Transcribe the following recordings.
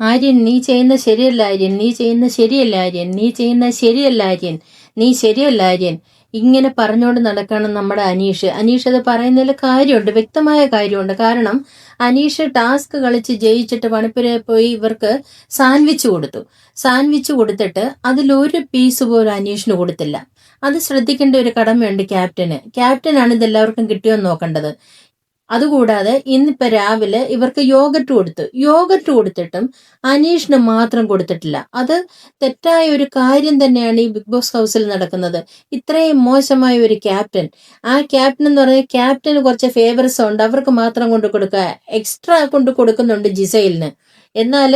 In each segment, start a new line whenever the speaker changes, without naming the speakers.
ആര്യൻ നീ ചെയ്യുന്ന ശരിയല്ല ആര്യൻ നീ ചെയ്യുന്ന ശരിയല്ല ആര്യൻ നീ ചെയ്യുന്ന ശരിയല്ല ആര്യൻ നീ ശരിയല്ല ആര്യൻ. ഇങ്ങനെ പറഞ്ഞുകൊണ്ട് നടക്കണം നമ്മുടെ അനീഷ്. അനീഷ് അത് പറയുന്നതിൽ കാര്യമുണ്ട് വ്യക്തമായ കാര്യമുണ്ട്. കാരണം അനീഷ് ടാസ്ക് കളിച്ച് ജയിച്ചിട്ട് പണിപ്പുര പോയി ഇവർക്ക് സാൻഡ്വിച്ച് കൊടുത്തു. സാൻഡ്വിച്ച് കൊടുത്തിട്ട് അതിലൊരു പീസ് പോലും അനീഷിന് കൊടുത്തില്ല. അത് ശ്രദ്ധിക്കേണ്ട ഒരു കടമയുണ്ട് ക്യാപ്റ്റന്. ക്യാപ്റ്റനാണ് ഇതെല്ലാവർക്കും കിട്ടിയോ നോക്കേണ്ടത്. അതുകൂടാതെ ഇന്നിപ്പോ രാവിലെ ഇവർക്ക് യോഗട്ട് കൊടുത്തു. യോഗട്ട് കൊടുത്തിട്ടും അനീഷിന് മാത്രം കൊടുത്തിട്ടില്ല. അത് തെറ്റായ ഒരു കാര്യം തന്നെയാണ് ഈ ബിഗ് ബോസ് ഹൗസിൽ നടക്കുന്നത്. ഇത്രയും മോശമായ ഒരു ക്യാപ്റ്റൻ. ആ ക്യാപ്റ്റൻ എന്ന് പറഞ്ഞാൽ ക്യാപ്റ്റന് കുറച്ച് ഫേവറസ് ഉണ്ട്. അവർക്ക് മാത്രം കൊണ്ട് കൊടുക്കുക. എക്സ്ട്രാ കൊണ്ട് കൊടുക്കുന്നുണ്ട് ജിസൈലിന്. എന്നാൽ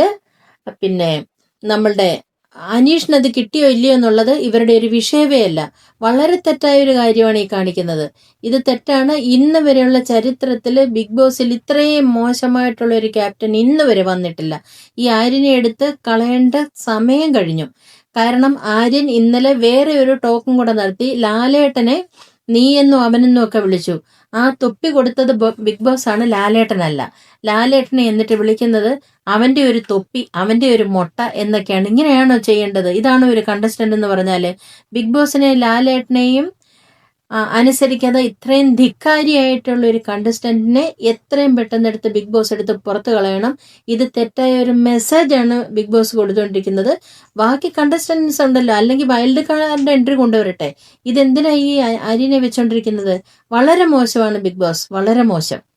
പിന്നെ നമ്മളുടെ അനീഷിന് അത് കിട്ടിയോ ഇല്ലയോ എന്നുള്ളത് ഇവരുടെ ഒരു വിഷയമേ അല്ല. വളരെ തെറ്റായ ഒരു കാര്യമാണ് ഈ കാണിക്കുന്നത്. ഇത് തെറ്റാണ്. ഇന്ന് വരെയുള്ള ചരിത്രത്തിൽ ബിഗ് ബോസിൽ ഇത്രയും മോശമായിട്ടുള്ള ഒരു ക്യാപ്റ്റൻ ഇന്ന് വരെ വന്നിട്ടില്ല. ഈ ആര്യനെ എടുത്ത് കളയേണ്ട സമയം കഴിഞ്ഞു. കാരണം ആര്യൻ ഇന്നലെ വേറെ ഒരു ടോക്കും കൂടെ നടത്തി ലാലേട്ടനെ നീ എന്നും അവനെന്നും ഒക്കെ വിളിച്ചു. ആ തൊപ്പി കൊടുത്തത് ബിഗ് ബോസ് ആണ് ലാലേട്ടനല്ല. ലാലേട്ടനെ എന്നിട്ട് വിളിക്കുന്നത് അവന്റെ ഒരു തൊപ്പി അവന്റെ ഒരു മുട്ട എന്നൊക്കെയാണ്. ഇങ്ങനെയാണോ ചെയ്യേണ്ടത്? ഇതാണോ ഒരു കണ്ടസ്റ്റന്റ് എന്ന് പറഞ്ഞാൽ. ബിഗ് ബോസിനെ ലാലേട്ടനെയും അനുസരിക്കാതെ ഇത്രയും ധിക്കാരിയായിട്ടുള്ള ഒരു കണ്ടസ്റ്റന്റിനെ എത്രയും പെട്ടെന്ന് എടുത്ത് ബിഗ് ബോസ് എടുത്ത് പുറത്തു കളയണം. ഇത് തെറ്റായ ഒരു മെസ്സേജാണ് ബിഗ് ബോസ് കൊടുത്തുകൊണ്ടിരിക്കുന്നത്. ബാക്കി കണ്ടസ്റ്റൻസ് ഉണ്ടല്ലോ അല്ലെങ്കിൽ വൈൽഡ് കാർഡിന്റെ എൻട്രി കൊണ്ടുവരട്ടെ. ഇതെന്തിനാ ഈ അരിനെ വെച്ചോണ്ടിരിക്കുന്നത്? വളരെ മോശമാണ് ബിഗ് ബോസ് വളരെ മോശം.